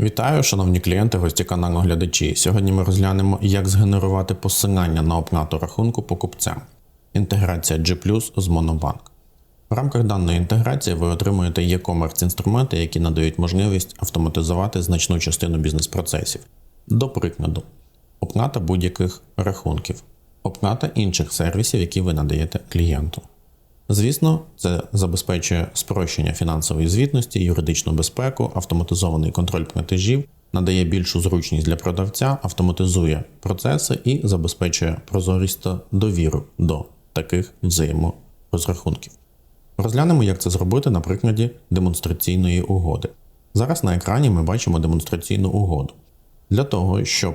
Вітаю, шановні клієнти, гості каналу глядачі. Сьогодні ми розглянемо, як згенерувати посилання на оплату рахунку покупцям. Інтеграція G з Monobank. В рамках даної інтеграції ви отримуєте e-commerce інструменти, які надають можливість автоматизувати значну частину бізнес-процесів. До прикладу, оплата будь-яких рахунків, оплата інших сервісів, які ви надаєте клієнту. Звісно, це забезпечує спрощення фінансової звітності, юридичну безпеку, автоматизований контроль платежів, надає більшу зручність для продавця, автоматизує процеси і забезпечує прозорість та довіру до таких взаєморозрахунків. Розглянемо, як це зробити на прикладі демонстраційної угоди. Зараз на екрані ми бачимо демонстраційну угоду. Для того, щоб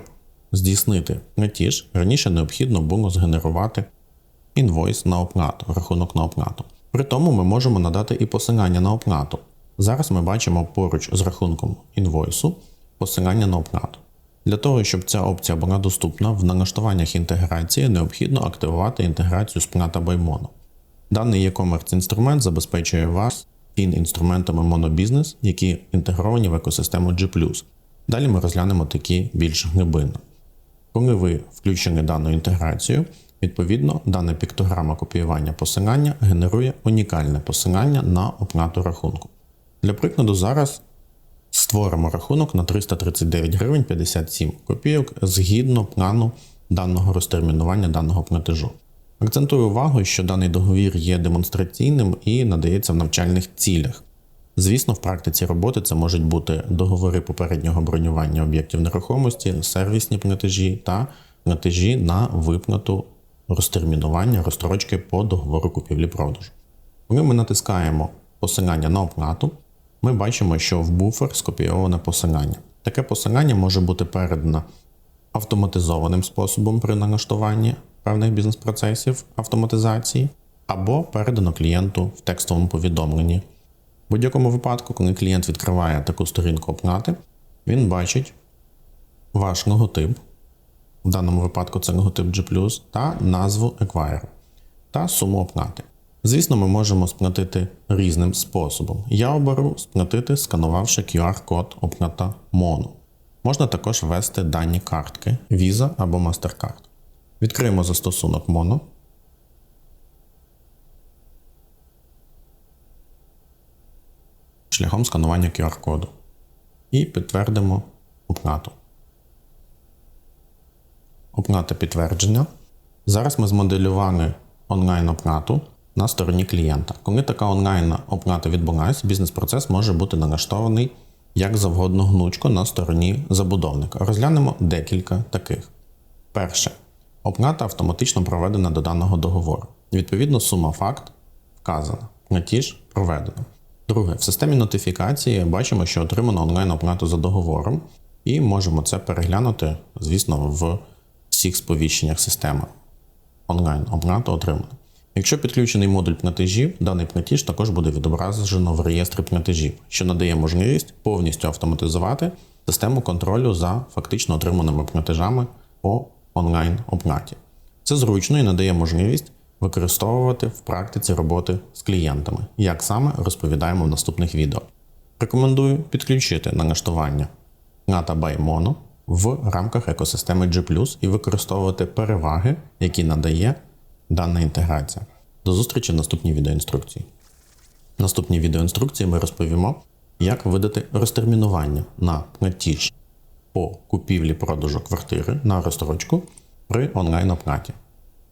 здійснити платіж, раніше необхідно було згенерувати інвойс на оплату, рахунок на оплату. При тому ми можемо надати і посилання на оплату. Зараз ми бачимо поруч з рахунком інвойсу посилання на оплату. Для того, щоб ця опція була доступна, в налаштуваннях інтеграції необхідно активувати інтеграцію з Plata by Даний e-commerce інструмент забезпечує вас фін інструментами Monobusiness, які інтегровані в екосистему G. Далі ми розглянемо такі більш глибинно. Коли ви включені дану інтеграцію, відповідно, дана піктограма копіювання посилання генерує унікальне посилання на оплату рахунку. Для прикладу, зараз створимо рахунок на 339 гривень 57 копійок згідно плану даного розтермінування даного платежу. Акцентую увагу, що даний договір є демонстраційним і надається в навчальних цілях. Звісно, в практиці роботи це можуть бути договори попереднього бронювання об'єктів нерухомості, сервісні платежі та платежі на виплату розтермінування розстрочки по договору купівлі-продажу. Коли ми натискаємо посилання на оплату, ми бачимо, що в буфер скопійоване посилання. Таке посилання може бути передано автоматизованим способом при налаштуванні певних бізнес-процесів автоматизації, або передано клієнту в текстовому повідомленні. В будь-якому випадку, коли клієнт відкриває таку сторінку оплати, він бачить ваш логотип, в даному випадку це логотип G, та назву Acquire та суму оплати. Звісно, ми можемо сплатити різним способом. Я оберу сплатити, сканувавши QR-код оплата Mono. Можна також ввести дані картки Visa або MasterCard. Відкриємо застосунок Mono. Шляхом сканування QR-коду. І підтвердимо оплату. Оплата підтвердження. Зараз ми змоделювали онлайн-оплату на стороні клієнта. Коли така онлайн оплата відбулася, бізнес-процес може бути налаштований як завгодно гнучко на стороні забудовника. Розглянемо декілька таких. Перше. Оплата автоматично проведена до даного договору. Відповідно, сума факт вказана. Платіж проведено. Друге, в системі нотифікації бачимо, що отримано онлайн-оплату за договором, і можемо це переглянути, звісно, в всіх сповіщеннях системи. Онлайн-оплата отримана. Якщо підключений модуль платежів, даний платіж також буде відображено в реєстрі платежів, що надає можливість повністю автоматизувати систему контролю за фактично отриманими платежами по онлайн-оплаті. Це зручно і надає можливість використовувати в практиці роботи з клієнтами, як саме розповідаємо в наступних відео. Рекомендую підключити налаштування Nata by Mono в рамках екосистеми G і використовувати переваги, які надає дана інтеграція. До зустрічі в наступній відеоінструкції. В наступній відеоінструкції ми розповімо, як видати розтермінування на платіж по купівлі-продажу квартири на розстрочку при онлайн-оплаті.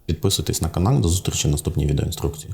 Підписуйтесь на канал, до зустрічі в наступній відеоінструкції.